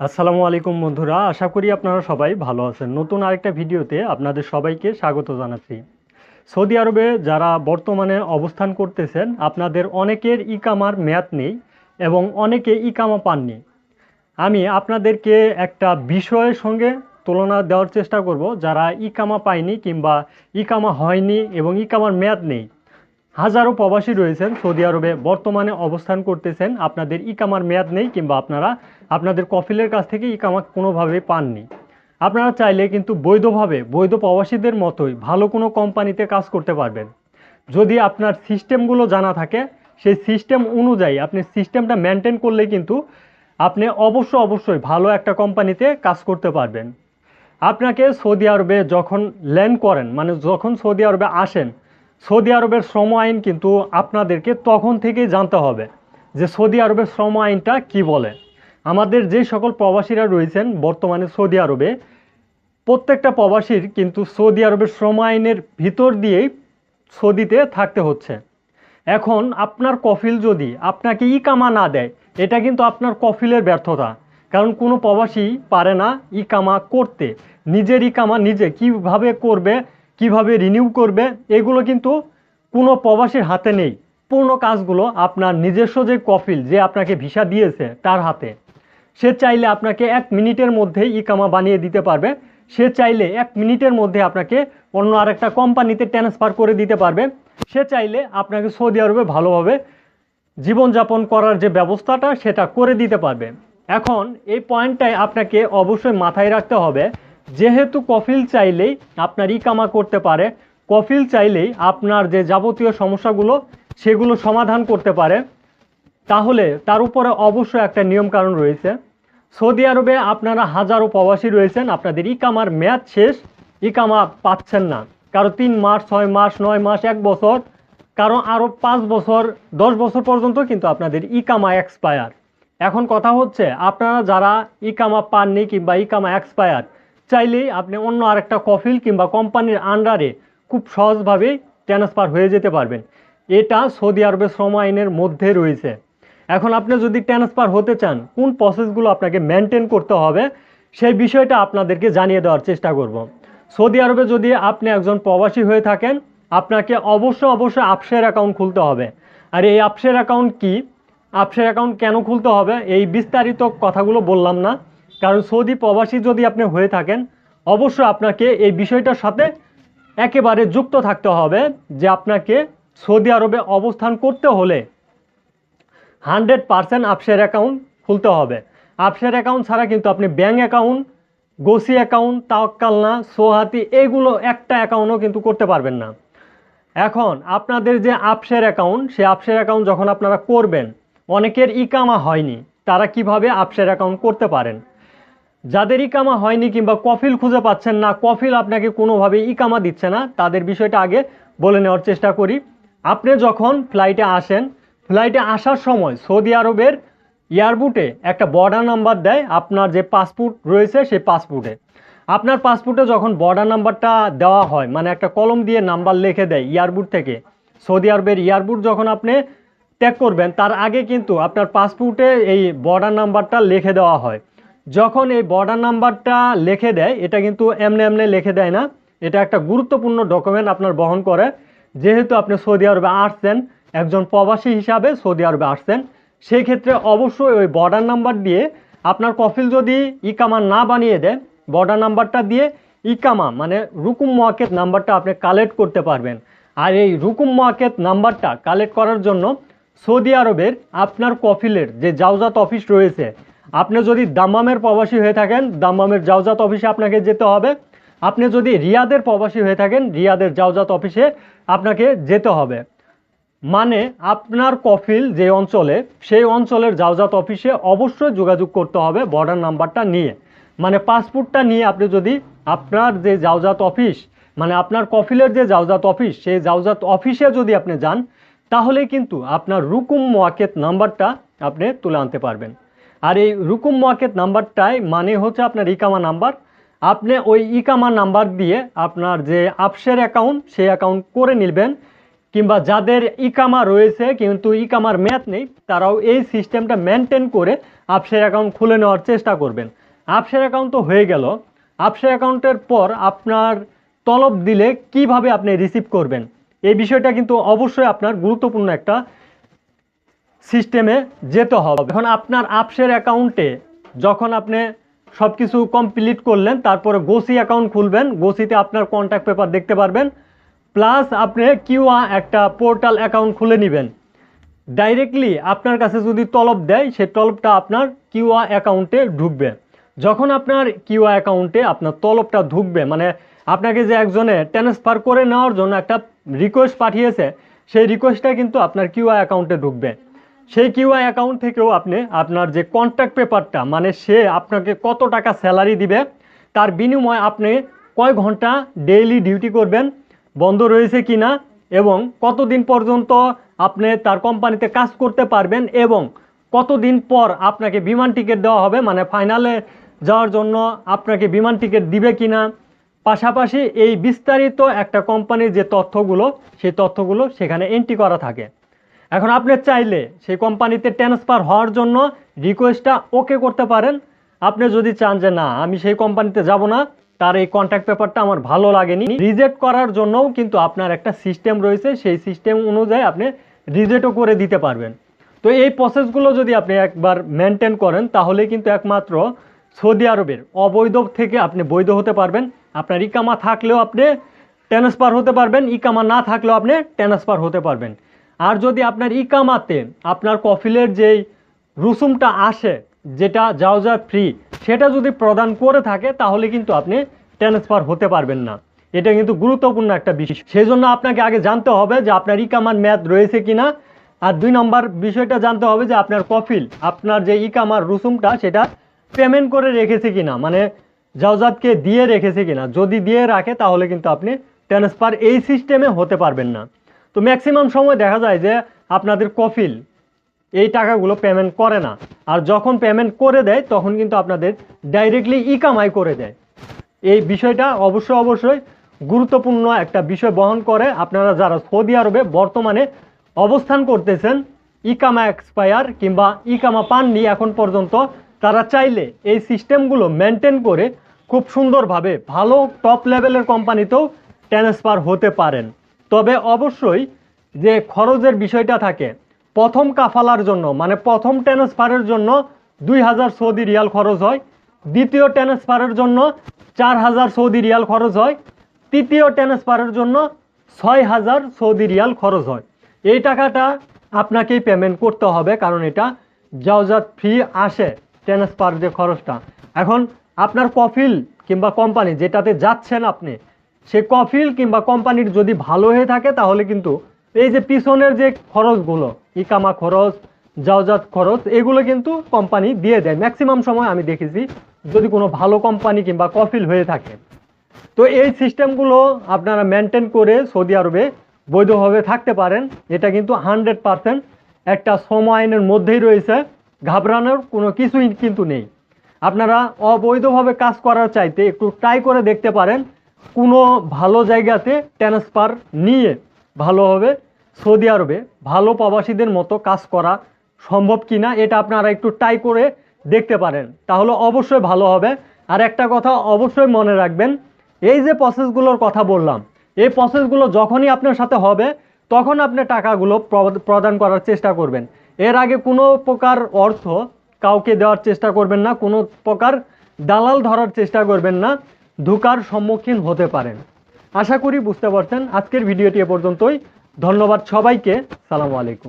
আসসালামু আলাইকুম বন্ধুরা, আশা করি আপনারা সবাই ভালো আছেন। নতুন আরেকটা ভিডিওতে আপনাদের সবাইকে স্বাগত জানাচ্ছি। সৌদি আরবে যারা বর্তমানে অবস্থান করতেছেন, আপনাদের অনেকের ইকামার মেয়াদ নেই এবং অনেকে ইকামা পাননি। আমি আপনাদেরকে একটা বিষয়ের সঙ্গে তুলনা দেওয়ার চেষ্টা করব, যারা ইকামা পায়নি কিংবা ইকামা হয়নি এবং ইকামার মেয়াদ নেই। হাজারো প্রবাসী রয়েছেন, সৌদি আরবে বর্তমানে অবস্থান করতেছেন। আপনাদের ইকামার মেয়াদ নেই কিংবা আপনারা, আপনাদের কফিলের কাছ থেকে ইকামা কোনোভাবে পাননি। আপনারা চাইলে কিন্তু বৈধভাবে, বৈধ প্রবাসীদের মতোই ভালো কোনো কোম্পানিতে কাজ করতে পারবেন। যদি আপনার সিস্টেমগুলো জানা থাকে, সেই সিস্টেম অনুযায়ী আপনি সিস্টেমটা মেনটেন করলে কিন্তু আপনি অবশ্য অবশ্যই ভালো একটা কোম্পানিতে কাজ করতে পারবেন। আপনাকে সৌদি আরবে যখন ল্যান্ড করেন মানে যখন সৌদি আরবে আসেন সৌদি আরবের শ্রম আইন কিন্তু আপনাদেরকে তখন থেকেই জানতে হবে যে সৌদি আরবের শ্রম আইনটা কি বলে। আমাদের যে সকল প্রবাসীরা রয়েছেন বর্তমানে সৌদি আরবে, প্রত্যেকটা প্রবাসীর কিন্তু সৌদি আরবের শ্রম আইনের ভিতর দিয়েই সৌদিতে থাকতে হচ্ছে। এখন আপনার কফিল যদি আপনাকে ই কামা না দেয়, এটা কিন্তু আপনার কফিলের ব্যর্থতা। কারণ কোনো প্রবাসী পারে না ই কামা করতে। নিজের ইকামা নিজে কীভাবে করবে কীভাবে রিনিউ করবে, এগুলো কিন্তু কোনো প্রবাসীর হাতে নেই। পূর্ণ কাজগুলো আপনার নিজস্ব যে কফিল যে আপনাকে ভিসা দিয়েছে তার হাতে, সে চাইলে আপনাকে এক মিনিটের মধ্যেই ইকামা বানিয়ে দিতে পারবে। সে চাইলে এক মিনিটের মধ্যে আপনাকে অন্য আরেকটা কোম্পানিতে ট্রান্সফার করে দিতে পারবে। সে চাইলে আপনাকে সৌদি আরবে ভালোভাবে জীবনযাপন করার যে ব্যবস্থাটা, সেটা করে দিতে পারবে। এখন এই পয়েন্টটাই আপনাকে অবশ্যই মাথায় রাখতে হবে যেহেতু কফিল চাইলেই আপনার ইকামা করতে পারে, কফিল চাইলেই আপনার যে যাবতীয় সমস্যাগুলো সেগুলো সমাধান করতে পারে, তাহলে তার উপরে অবশ্যই একটা নিয়মকানুন রয়েছে। সৌদি আরবে আপনারা হাজারো প্রবাসী রয়েছেন, আপনাদের ইকামার মেয়াদ শেষ, ইকামা পাচ্ছেন না। কারও তিন মাস, ছয় মাস, নয় মাস, এক বছর, কারও আরও পাঁচ বছর, দশ বছর পর্যন্ত কিন্তু আপনাদের ইকামা এক্সপায়ার এখন কথা হচ্ছে, আপনারা যারা ইকামা পাননি কিংবা ইকামা এক্সপায়ার চাইলেই আপনি অন্য আরেকটা কফিল কিংবা কোম্পানির আন্ডারে খুব সহজভাবেই ট্রান্সফার হয়ে যেতে পারবেন। এটা সৌদি আরবের শ্রম আইনের মধ্যে রয়েছে। এখন আপনি যদি ট্রান্সফার হতে চান, কোন প্রসেসগুলো আপনাকে মেনটেন করতে হবে, সেই বিষয়টা আপনাদেরকে জানিয়ে দেওয়ার চেষ্টা করব। সৌদি আরবে যদি আপনি একজন প্রবাসী হয়ে থাকেন, আপনাকে অবশ্য অবশ্যই আপসের অ্যাকাউন্ট খুলতে হবে। আর এই আপসের অ্যাকাউন্ট কি? আপসের অ্যাকাউন্ট কেন খুলতে হবে? এই বিস্তারিত কথাগুলো বললাম না। কারণ সৌদি প্রবাসী যদি আপনি হয়ে থাকেন, অবশ্যই আপনাকে এই বিষয়টার সাথে একেবারে যুক্ত থাকতে হবে যে আপনাকে সৌদি আরবে অবস্থান করতে হলে হান্ড্রেড পারসেন্ট আপসের অ্যাকাউন্ট খুলতে হবে। আপসের অ্যাকাউন্ট ছাড়া কিন্তু আপনি bank account, GOSI account, Tawakkalna, Sehhaty এগুলো একটা অ্যাকাউন্টও কিন্তু করতে পারবেন না। এখন আপনাদের যে আপসের অ্যাকাউন্ট সেই আপসের অ্যাকাউন্ট যখন আপনারা করবেন, অনেকের ইকামা হয়নি, তারা কীভাবে আপসের অ্যাকাউন্ট করতে পারেন? যাদের ইকামা হয়নি কিংবা কফিল খুঁজে পাচ্ছেন না, কফিল আপনাকে কোনোভাবে ইকামা দিচ্ছে না। তাদের বিষয়টা আগে বলে নেওয়ার চেষ্টা করি। আপনি যখন ফ্লাইটে আসেন ফ্লাইটে আসার সময় সৌদি আরবের এয়ারপোর্টে একটা বর্ডার নাম্বার দেয়, আপনার যে পাসপোর্ট রয়েছে সেই পাসপোর্টে আপনার পাসপোর্টে যখন বর্ডার নাম্বারটা দেওয়া হয় মানে একটা কলম দিয়ে নাম্বার লিখে দেয় এয়ারপোর্ট থেকে, সৌদি আরবের এয়ারপোর্ট যখন আপনি ত্যাগ করবেন, তার আগে কিন্তু আপনার পাসপোর্টে এই বর্ডার নাম্বারটা লিখে দেওয়া হয়। যখন এই বর্ডার নাম্বারটা লিখে দেয়, এটা কিন্তু এমনি এমনি লিখে দেয় না, এটা একটা গুরুত্বপূর্ণ ডকুমেন্ট আপনার বহন করে। যেহেতু আপনি সৌদি আরবে আসছেন, একজন প্রবাসী হিসাবে সৌদি আরবে আসছেন, সেই ক্ষেত্রে অবশ্যই ওই বর্ডার নাম্বার দিয়ে আপনার কফিল যদি ইকামা না বানিয়ে দেয় বর্ডার নাম্বারটা দিয়ে ইকামা মানে রুকুম মোয়াকেত নাম্বারটা আপনি কালেক্ট করতে পারবেন। আর এই রুকুম মোয়াকেত নাম্বারটা কালেক্ট করার জন্য সৌদি আরবের আপনার কফিলের যে জাউজাত অফিস রয়েছে আপনি যদি দাম্মামের প্রবাসী হয়ে থাকেন, দাম্মামের জাউজাত অফিসে আপনাকে যেতে হবে। আপনি যদি রিয়াদের প্রবাসী হয়ে থাকেন, রিয়াদের জাউজাত অফিসে আপনাকে যেতে হবে। মানে আপনার কফিল যে অঞ্চলে, সেই অঞ্চলের জাউজাত অফিসে অবশ্যই যোগাযোগ করতে হবে বর্ডার নাম্বারটা নিয়ে। মানে পাসপোর্টটা নিয়ে আপনি যদি আপনার যে জাউজাত অফিস মানে আপনার কফিলের যে জাউজাত অফিস, সেই জাউজাত অফিসে যদি আপনি যান তাহলে কিন্তু আপনার রুকুম মোয়াকেত নাম্বারটা আপনি তুলে আনতে পারবেন। আর এই রুকুম মোয়াকেত নাম্বারটাই মানে হচ্ছে আপনার ইকামা নাম্বার। আপনি ওই ইকামা নাম্বার দিয়ে আপনার যে আপসের অ্যাকাউন্ট সেই অ্যাকাউন্ট করে নেবেন, কিংবা যাদের ইকামা রয়েছে, কিন্তু ইকামার মেয়াদ নেই, তারাও এই সিস্টেমটা মেনটেন করে আপসের অ্যাকাউন্ট খুলে নেওয়ার চেষ্টা করবেন। আপসের অ্যাকাউন্ট তো হয়ে গেল। আপসের অ্যাকাউন্টের পর আপনার তলব দিলে কীভাবে আপনি রিসিভ করবেন? এই বিষয়টা কিন্তু অবশ্যই আপনার গুরুত্বপূর্ণ একটা সিস্টেমে যেতে হবে। এখন আপনার আপসের অ্যাকাউন্টে যখন আপনি সব কিছু কমপ্লিট করলেন, তারপরে গোসি অ্যাকাউন্ট খুলবেন, গোসিতে আপনার কন্ট্যাক্ট পেপার দেখতে পারবেন প্লাস আপনি কিউআ একটা পোর্টাল অ্যাকাউন্ট খুলে নেবেন। ডাইরেক্টলি আপনার কাছে যদি তলব দেয়, সেই তলবটা আপনার কিউআ অ্যাকাউন্টে ঢুকবে। যখন আপনার কিউআ অ্যাকাউন্টে আপনার তলবটা ঢুকবে মানে আপনাকে যে একজনে ট্রান্সফার করে নেওয়ার জন্য একটা রিকোয়েস্ট পাঠিয়েছে, সেই রিকোয়েস্টটা কিন্তু আপনার কিউআই অ্যাকাউন্টে ঢুকবে। সেই কিউআই অ্যাকাউন্ট থেকেও আপনি আপনার যে কন্ট্যাক্ট পেপারটা মানে সে আপনাকে কত টাকা স্যালারি দিবে, তার বিনিময়ে আপনি কয় ঘণ্টা ডেইলি ডিউটি করবেন, বন্ধ রয়েছে কি না এবং কতদিন পর্যন্ত আপনি তার কোম্পানিতে কাজ করতে পারবেন এবং কতদিন পর আপনাকে বিমান টিকিট দেওয়া হবে মানে ফাইনালে যাওয়ার জন্য আপনাকে বিমান টিকিট দিবে কি না পাশাপাশি এই বিস্তারিত একটা কোম্পানির যে তথ্যগুলো, সেই তথ্যগুলো সেখানে এন্ট্রি করা থাকে। এখন আপনি চাইলে সেই কোম্পানিতে ট্রান্সফার হওয়ার জন্য রিকোয়েস্টটা ওকে করতে পারেন। আপনি যদি চান যে না, আমি সেই কোম্পানিতে যাব না, তার এই কন্ট্যাক্ট পেপারটা আমার ভালো লাগেনি। রিজেক্ট করার জন্যও কিন্তু আপনার একটা সিস্টেম রয়েছে, সেই সিস্টেম অনুযায়ী আপনি রিজেক্টও করে দিতে পারবেন। তো এই প্রসেসগুলো যদি আপনি একবার মেনটেন করেন, তাহলে কিন্তু একমাত্র সৌদি আরবের অবৈধ থেকে আপনি বৈধ হতে পারবেন। আপনার ইকামা থাকলেও আপনি ট্রান্সফার হতে পারবেন, ইকামা না থাকলেও আপনি ট্রান্সফার হতে পারবেন। আর যদি আপনার ইকামাতে আপনার কফিলের যেই রুসুমটা আসে, যেটা যাওয়া ফ্রি সেটা যদি প্রদান করে থাকে, তাহলে কিন্তু আপনি ট্রান্সফার হতে পারবেন না। এটা কিন্তু গুরুত্বপূর্ণ একটা বিষয়। সেই জন্য আপনাকে আগে জানতে হবে যে আপনার ইকামার ম্যাথ রয়েছে কিনা। আর দুই নম্বর বিষয়টা জানতে হবে যে আপনার কফিল, আপনার যে ইকামার রুসুমটা, সেটা পেমেন্ট করে রেখেছে কি না মানে জাওজাতকে দিয়ে রেখেছে কিনা। যদি দিয়ে রাখে, তাহলে কিন্তু আপনি ট্রান্সফার এই সিস্টেমে হতে পারবেন না। তো ম্যাক্সিমাম সময় দেখা যায় যে আপনাদের কফিল এই টাকাগুলো পেমেন্ট করে না। আর যখন পেমেন্ট করে দেয়, তখন কিন্তু আপনাদের ডাইরেক্টলি ই কামাই করে দেয়। এই বিষয়টা অবশ্যই অবশ্যই গুরুত্বপূর্ণ একটা বিষয় বহন করে। আপনারা যারা সৌদি আরবে বর্তমানে অবস্থান করতেছেন, ইকামা এক্সপায়ার কিংবা ইকামা পাননি এখন পর্যন্ত, তারা চাইলে এই সিস্টেমগুলো মেনটেন করে খুব সুন্দরভাবে ভালো টপ লেভেলের কোম্পানিতেও ট্রান্সফার হতে পারেন। তবে অবশ্যই যে খরচের বিষয়টা থাকে, প্রথম কাফালার জন্য মানে প্রথম ট্রান্সফারের জন্য দুই হাজার সৌদি রিয়াল খরচ হয়, দ্বিতীয় ট্রান্সফারের জন্য চার হাজার সৌদি রিয়াল খরচ হয়, তৃতীয় ট্রান্সফারের জন্য ছয় হাজার সৌদি রিয়াল খরচ হয়। এই টাকাটা আপনাকেই পেমেন্ট করতে হবে, কারণ এটা জাওজাত ফ্রি আসে ট্রান্সফার যে খরচটা। এখন আপনার কফিল কিংবা কোম্পানি যেটাতে যাচ্ছেন আপনি সে কফিল কিংবা কোম্পানির যদি ভালো হয়ে থাকে, তাহলে কিন্তু এই যে পিছনের যে খরচগুলো, ইকামা খরচ জাওজাত খরচ, এগুলো কিন্তু কোম্পানি দিয়ে দেয়। ম্যাক্সিমাম সময় আমি দেখেছি যদি কোনো ভালো কোম্পানি কিংবা কফিল হয়ে থাকে। তো এই সিস্টেমগুলো আপনারা মেনটেন করে সৌদি আরবে বৈধভাবে থাকতে পারেন। এটা কিন্তু হান্ড্রেড পারসেন্ট একটা আইনের মধ্যেই রয়েছে। ঘাবড়ানোর কোনো কিছুই কিন্তু নেই। আপনারা অবৈধভাবে কাজ করার চাইতে একটু ট্রাই করে দেখতে পারেন। কোনো ভালো জায়গাতে ট্রান্সফার নিয়ে ভালোভাবে সৌদি আরবে ভালো প্রবাসীদের মতো কাজ করা সম্ভব কি না এটা আপনারা একটু ট্রাই করে দেখতে পারেন। তাহলে অবশ্যই ভালো হবে। আর একটা কথা অবশ্যই মনে রাখবেন, এই যে প্রসেসগুলোর কথা বললাম, এই প্রসেসগুলো যখনই আপনার সাথে হবে, তখন আপনি টাকাগুলো প্র- প্রদান করার চেষ্টা করবেন। এর আগে কোনো প্রকার অর্থ কাউকে দেওয়ার চেষ্টা করবেন না, কোনো প্রকার দালাল ধরার চেষ্টা করবেন না। ধোকার সম্মুখীন হতে পারেন। আশা করি বুঝতে পারছেন। আজকের ভিডিওটি এ পর্যন্তই। ধন্যবাদ সবাইকে। সালামু আলাইকুম।